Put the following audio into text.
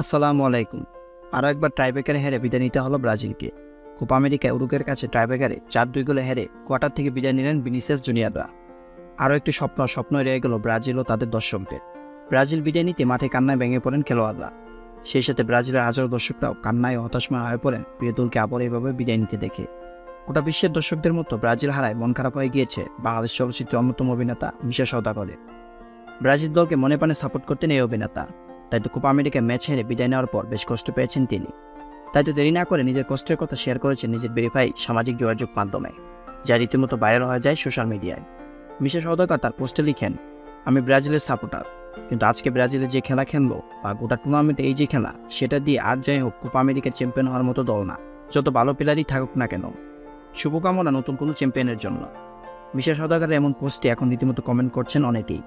আসসালামু আলাইকুম। আরও একবার ট্রাইবেকারে হেরে বিদায় নিতে হলো ব্রাজিলকে। কোপা আমেরিকায় উরুকের কাছে ট্রাইবেকারে চার দুই গোলে হেরে কোয়ার্টার থেকে বিদায় নিলেন বিনিসিয়াস জুনিয়ররা। আরও একটি স্বপ্ন স্বপ্ন রয়ে গেল ব্রাজিল ও তাদের দর্শকদের। ব্রাজিল বিদায় নিতে মাঠে কান্নায় ভেঙে পড়েন খেলোয়াড়রা। সেই সাথে ব্রাজিলের হাজারো দর্শকরাও কান্নায় হতাশময় হয়ে পড়েন প্রিয় দলকে আবার এভাবে বিদায় নিতে দেখে। গোটা বিশ্বের দর্শকদের মতো ব্রাজিল হারায় মন খারাপ হয়ে গিয়েছে বাংলাদেশ চলচ্চিত্রের অন্যতম অভিনেতা মিশা সওদাগরের। ব্রাজিল দলকে মনে প্রাণে সাপোর্ট করতেন এই অভিনেতা। তাই তো কোপা আমেরিকা ম্যাচ হেরে বিদায় নেওয়ার পর বেশ কষ্ট পেয়েছেন তিনি। তাই তো দেরি না করে নিজের কষ্টের কথা শেয়ার করেছেন নিজের ভেরিফাই সামাজিক যোগাযোগ মাধ্যমে, যা রীতিমতো ভাইরাল হয়ে যায় সোশ্যাল মিডিয়ায় বিশেষ সৌদাগর তার পোস্টে লিখেন, আমি ব্রাজিলের সাপোর্টার কিন্তু আজকে ব্রাজিলে যে খেলা খেললো বা গোটা টুর্নামেন্টে এই যে খেলা, সেটা দিয়ে আর যাই হোক কোপা আমেরিকার চ্যাম্পিয়ন হওয়ার মতো দল না, যত ভালো প্লেয়ারই থাকুক না কেন। শুভকামনা নতুন কোনো চ্যাম্পিয়নের জন্য। বিশেষ সৌদাগরের এমন পোস্টে এখন রীতিমতো কমেন্ট করছেন অনেকেই।